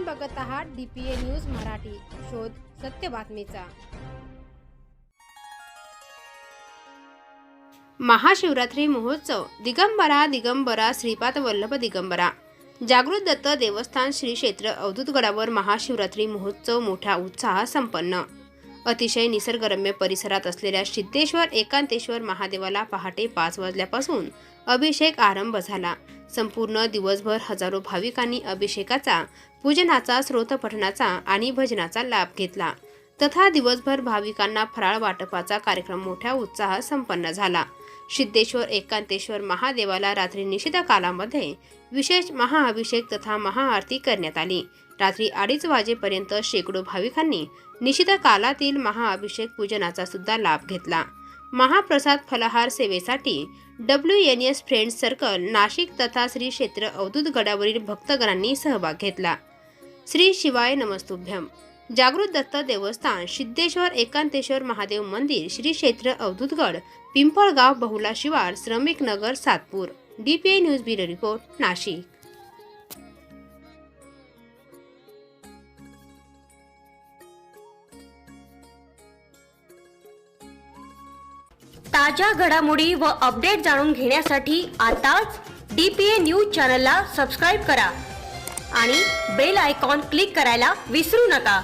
आपण बघत आहात डीपीए न्यूज मराठी. शोध सत्य बातमीचा. महाशिवरात्री महोत्सव. दिगंबरा दिगंबरा श्रीपाद वल्लभ दिगंबरा. जागृत दत्त देवस्थान श्री क्षेत्र अवधूतगडावर महाशिवरात्री महोत्सव मोठ्या उत्साहात संपन्न. अतिशय निसर्गरम्य परिसरात असलेल्या सिद्धेश्वर एकांतेश्वर महादेवाला पहाटे पाच वाजल्यापासून अभिषेक आरंभ झाला. संपूर्ण दिवसभर हजारो भाविकांनी अभिषेकाचा पूजनाचा स्रोतपठणाचा आणि भजनाचा लाभ घेतला. तथा दिवसभर भाविकांना फराळ वाटपाचा कार्यक्रम मोठ्या उत्साहात संपन्न झाला. सिद्धेश्वर एकांतेश्वर महादेवाला रात्री निषिद्ध कालामध्ये विशेष महाअभिषेक तथा महाआरती करण्यात आली. रात्री अडीच वाजेपर्यंत शेकडो भाविकांनी निषिद्ध कालातील महाअभिषेक पूजनाचा सुद्धा लाभ घेतला. महाप्रसाद फलाहार सेवेसाठी W N S friends circle Nashik तथा श्री क्षेत्र अवधूत गडावरील भक्तगणांनी सहभाग घेतला. श्री शिवाय नमस्तुभ्यम. जागृत दत्त देवस्थान सिद्धेश्वर एकांतेश्वर महादेव मंदिर श्री क्षेत्र अवधूतगड पिंपळगाव बहुला शिवार Shramik Nagar Satpur. DPI news bureau report Nashik. ताज्या घडामोडी व अपडेट जाणून घेण्यासाठी आताच डी पी ए न्यूज चॅनलला सबस्क्राईब करा आणि बेल आयकॉन क्लिक करायला विसरू नका.